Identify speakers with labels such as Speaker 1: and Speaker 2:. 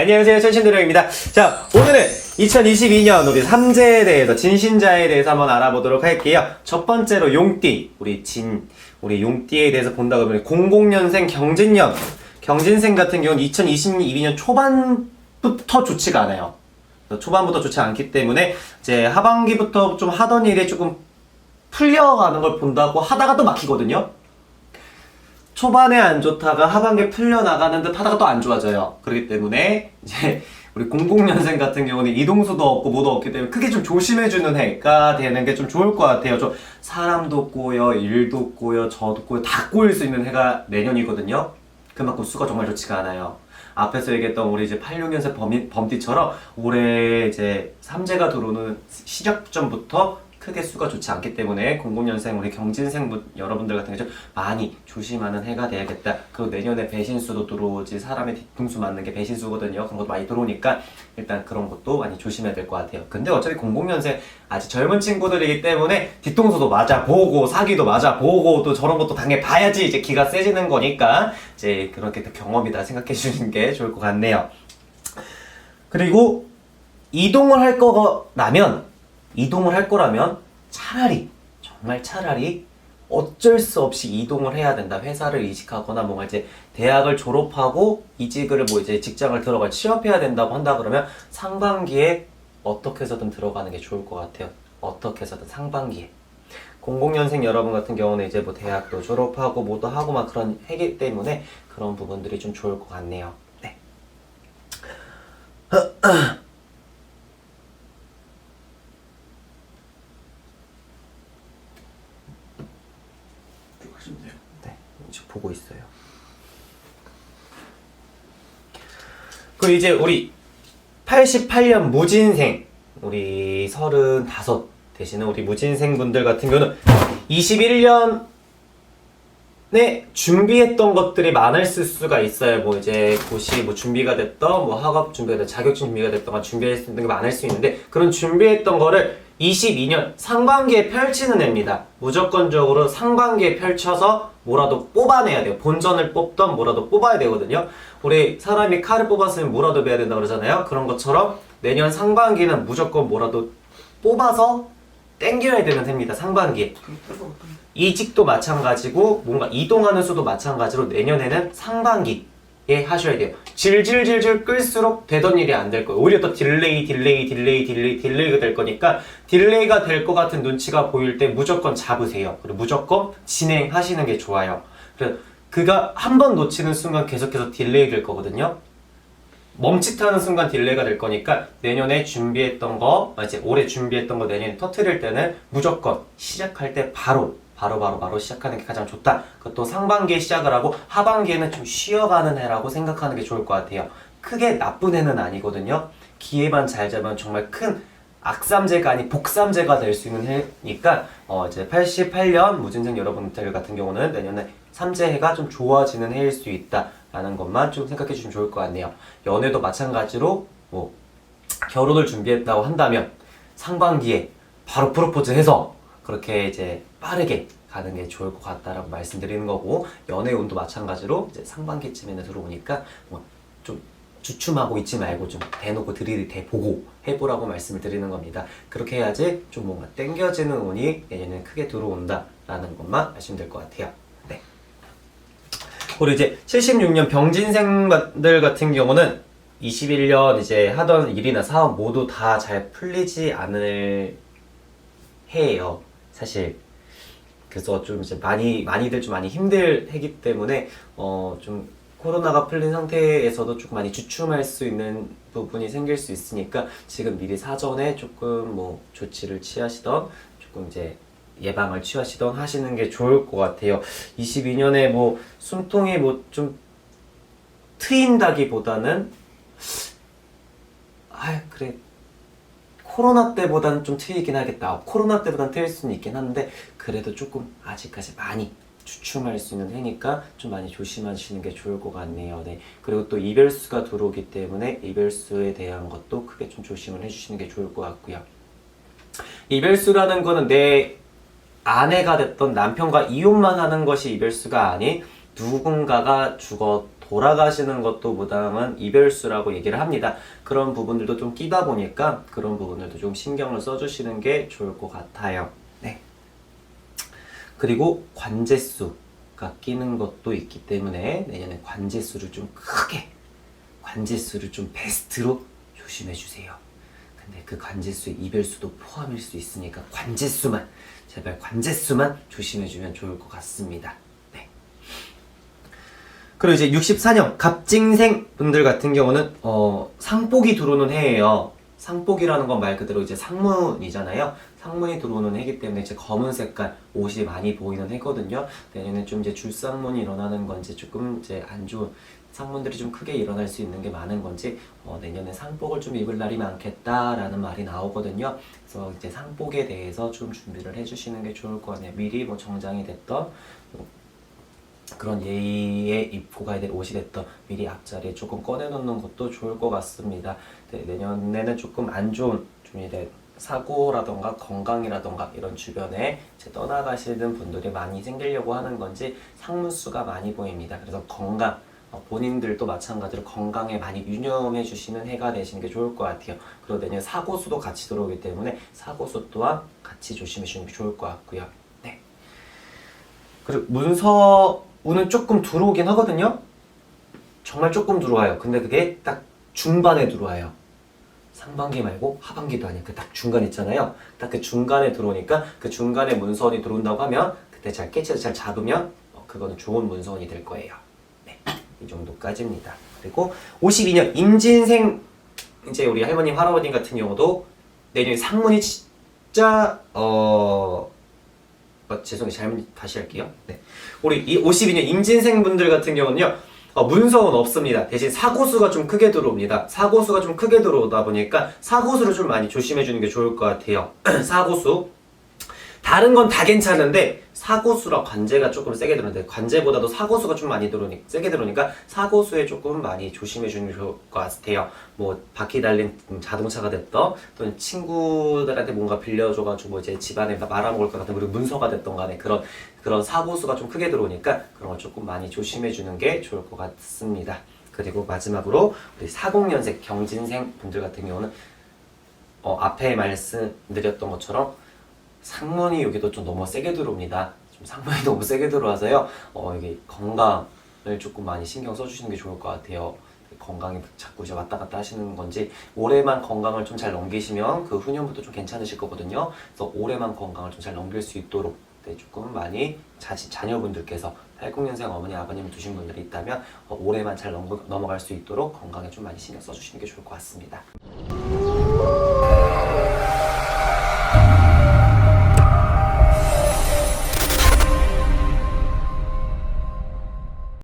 Speaker 1: 안녕하세요. 천신도령입니다. 자, 오늘은 2022년 우리 삼재에 대해서, 진신자에 대해서 한번 알아보도록 할게요. 첫 번째로 용띠, 우리 진, 우리 용띠에 대해서 본다 그러면 00년생 경진년. 경진생 같은 경우는 2022년 초반부터 좋지가 않아요. 초반부터 좋지 않기 때문에 이제 하반기부터 좀 하던 일이 조금 풀려가는 걸 본다고 하다가 또 막히거든요. 초반에 안 좋다가 하반기에 풀려나가는 듯 하다가 또 안 좋아져요. 그렇기 때문에 이제 우리 00년생 같은 경우는 이동수도 없고 뭐도 없기 때문에 크게 좀 조심해주는 해가 되는 게 좀 좋을 것 같아요. 좀 사람도 꼬여, 일도 꼬여, 저도 꼬여, 다 꼬일 수 있는 해가 내년이거든요. 그만큼 수가 정말 좋지가 않아요. 앞에서 얘기했던 우리 이제 86년생 범, 범띠처럼 올해 이제 삼재가 들어오는 시작점부터 크게 수가 좋지 않기 때문에 00년생 우리 경진생 분- 여러분들 같은 경우 좀 많이 조심하는 해가 돼야겠다. 그리고 내년에 배신수도 들어오지 사람의 뒤통수 맞는 게 배신수거든요. 그런 것도 많이 들어오니까 일단 그런 것도 많이 조심해야 될 것 같아요. 근데 어차피 00년생 아직 젊은 친구들이기 때문에 뒤통수도 맞아 보고 사기도 맞아 보고 또 저런 것도 당해 봐야지 이제 기가 세지는 거니까 이제 그렇게 또 경험이다 생각해 주시는 게 좋을 것 같네요. 그리고 이동을 할 거라면 이동을 할 거라면 차라리 정말 차라리 어쩔 수 없이 이동을 해야 된다. 회사를 이직하거나 뭔가 이제 대학을 졸업하고 이직을 뭐 이제 직장을 들어갈 취업해야 된다고 한다 그러면 상반기에 어떻게 해서든 들어가는 게 좋을 것 같아요. 어떻게 해서든 상반기에. 00년생 여러분 같은 경우는 이제 뭐 대학도 졸업하고 뭐도 하고 막 그런 해기 때문에 그런 부분들이 좀 좋을 것 같네요. 네.
Speaker 2: 하시면 돼요.
Speaker 1: 네, 이제 보고 있어요. 그 이제 우리 88년 무진생 우리 35 되시는 우리 무진생 분들 같은 경우는 21년에 준비했던 것들이 많았을 수가 있어요. 뭐 이제 고시 뭐 준비가 됐던 뭐 학업 준비가 됐던 자격증 준비가 됐던 준비했던 게 많을 수 있는데 그런 준비했던 거를 22년 상반기에 펼치는 해입니다. 무조건적으로 상반기에 펼쳐서 뭐라도 뽑아내야 돼요. 본전을 뽑던 뭐라도 뽑아야 되거든요. 우리 사람이 칼을 뽑았으면 뭐라도 베야 된다 그러잖아요. 그런 것처럼 내년 상반기는 무조건 뭐라도 뽑아서 땡겨야 되는 해입니다.
Speaker 2: 따로
Speaker 1: 이직도 마찬가지고 뭔가 이동하는 수도 마찬가지로 내년에는 상반기 에 하셔야 돼요. 질질질질 끌수록 되던 일이 안 될 거예요. 오히려 더 딜레이, 딜레이, 딜레이, 딜레이, 딜레이가 될 거니까 딜레이가 될 것 같은 눈치가 보일 때 무조건 잡으세요. 그리고 무조건 진행하시는 게 좋아요. 그래서 그가 한 번 놓치는 순간 계속해서 딜레이 될 거거든요. 멈칫하는 순간 딜레이가 될 거니까 내년에 준비했던 거 아, 이제 올해 준비했던 거 내년에 터트릴 때는 무조건 시작할 때 바로 바로 바로 바로 시작하는 게 가장 좋다. 그것도 상반기에 시작을 하고 하반기에는 좀 쉬어가는 해라고 생각하는 게 좋을 것 같아요. 크게 나쁜 해는 아니거든요. 기회만 잘 잡으면 정말 큰 악삼재가 아닌 복삼재가 될 수 있는 해니까 어 이제 88년 무진생 여러분들 같은 경우는 내년에 삼재해가 좀 좋아지는 해일 수 있다라는 것만 좀 생각해 주시면 좋을 것 같네요. 연애도 마찬가지로 뭐 결혼을 준비했다고 한다면 상반기에 바로 프로포즈해서 그렇게 이제 빠르게 가는 게 좋을 것 같다라고 말씀드리는 거고 연애 운도 마찬가지로 이제 상반기쯤에는 들어오니까 뭐 좀 주춤하고 있지 말고 좀 대놓고 들이대 보고 해보라고 말씀을 드리는 겁니다. 그렇게 해야지 좀 뭔가 땡겨지는 운이 내년에 크게 들어온다라는 것만 될것 같아요. 네. 그리고 이제 76년 병진생들 같은 경우는 21년 이제 하던 일이나 사업 모두 다 잘 풀리지 않을 해예요. 사실 그래서 좀 이제 많이 많이들 좀 많이 힘들 해기 때문에 어 좀 코로나가 풀린 상태에서도 조금 많이 주춤할 수 있는 부분이 생길 수 있으니까 지금 미리 사전에 조금 뭐 조치를 취하시던 조금 이제 예방을 취하시던 하시는 게 좋을 것 같아요. 22년에 뭐 숨통이 뭐 좀 트인다기보다는 아 그래 코로나 때보다는 좀 트이긴 하겠다. 코로나 때보다는 트일 수는 있긴 한데 그래도 조금 아직까지 많이 주춤할 수 있는 해니까 좀 많이 조심하시는 게 좋을 것 같네요. 네. 그리고 또 이별수가 들어오기 때문에 이별수에 대한 것도 크게 좀 조심을 해주시는 게 좋을 것 같고요. 이별수라는 거는 내 아내가 됐던 남편과 이혼만 하는 것이 이별수가 아닌 누군가가 죽어 돌아가시는 것도 무당은 이별수라고 얘기를 합니다. 그런 부분들도 좀 끼다 보니까 그런 부분들도 좀 신경을 써주시는 게 좋을 것 같아요. 네. 그리고 관제수가 끼는 것도 있기 때문에 내년에 관제수를 좀 크게 관제수를 좀 베스트로 조심해 주세요. 근데 그 관제수에 이별수도 포함일 수 있으니까 관제수만 제발 관제수만 조심해 주면 좋을 것 같습니다. 네. 그리고 이제 64년 갑진생 분들 같은 경우는 어, 상복이 들어오는 해예요. 상복이라는 건 말 그대로 이제 상문이잖아요. 상문이 들어오는 해기 때문에 이제 검은 색깔 옷이 많이 보이는 해거든요. 내년에 좀 이제 줄상문이 일어나는 건지 조금 이제 안 좋은 상문들이 좀 크게 일어날 수 있는 게 많은 건지 어, 내년에 상복을 좀 입을 날이 많겠다라는 말이 나오거든요. 그래서 이제 상복에 대해서 좀 준비를 해주시는 게 좋을 것 같네요. 미리 뭐 정장이 됐던 뭐 그런 예의에 입고 가야 될 옷이 됐던 미리 앞자리에 조금 꺼내놓는 것도 좋을 것 같습니다. 네, 내년에는 조금 안 좋은 좀 이제 사고라던가 건강이라던가 이런 주변에 떠나가시는 분들이 많이 생기려고 하는 건지 상문수가 많이 보입니다. 그래서 건강 어, 본인들도 마찬가지로 건강에 많이 유념해 주시는 해가 되시는 게 좋을 것 같아요. 그리고 내년 사고수도 같이 들어오기 때문에 사고수 또한 같이 조심해 주시는 게 좋을 것 같고요. 네. 그리고 문서 운은 조금 들어오긴 하거든요. 정말 조금 들어와요. 근데 그게 딱 중반에 들어와요. 상반기 말고 하반기도 아니야. 그딱 중간 있잖아요. 딱 그 중간에 들어오니까 그 중간에 문서원이 들어온다고 하면 그때 잘 깨치해서 잘 잡으면 어, 그거는 좋은 문서원이 될 거예요. 네. 이 정도까지입니다. 그리고 52년 임진생 이제 우리 할머님 할아버님 같은 경우도 내년 상문이 진짜 어 어, 죄송해요. 잘못 다시 할게요. 네. 우리 이 52년 임진생 분들 같은 경우는요. 어, 문서는 없습니다. 대신 사고수가 좀 크게 들어옵니다. 사고수가 좀 크게 들어오다 보니까 사고수를 좀 많이 조심해 주는 게 좋을 것 같아요. 사고수. 다른 건 다 괜찮은데 사고수랑 관제가 조금 세게 들어오는데 관제보다도 사고수가 좀 많이 들어오니 세게 들어오니까 사고수에 조금 많이 조심해 주는 게 좋을 것 같아요. 뭐 바퀴 달린 자동차가 됐던 또는 친구들한테 뭔가 빌려줘가지고 이제 집안에 말아먹을 것 같은 그리고 문서가 됐던 간에 그런 그런 사고수가 좀 크게 들어오니까 그런 걸 조금 많이 조심해 주는 게 좋을 것 같습니다. 그리고 마지막으로 우리 40년생 경진생 분들 같은 경우는 어, 앞에 말씀드렸던 것처럼 상문이 여기도 좀 너무 세게 들어옵니다. 좀 상문이 너무 세게 들어와서요. 어, 이게 건강을 조금 많이 신경 써주시는 게 좋을 것 같아요. 건강이 자꾸 이제 왔다 갔다 하시는 건지 올해만 건강을 좀 잘 넘기시면 그 후년부터 좀 괜찮으실 거거든요. 그래서 올해만 건강을 좀 잘 넘길 수 있도록 네, 조금 많이 자, 자녀분들께서 80년생 어머니 아버님 두신 분들이 있다면 어, 올해만 잘 넘어, 넘어갈 수 있도록 건강에 좀 많이 신경 써주시는 게 좋을 것 같습니다.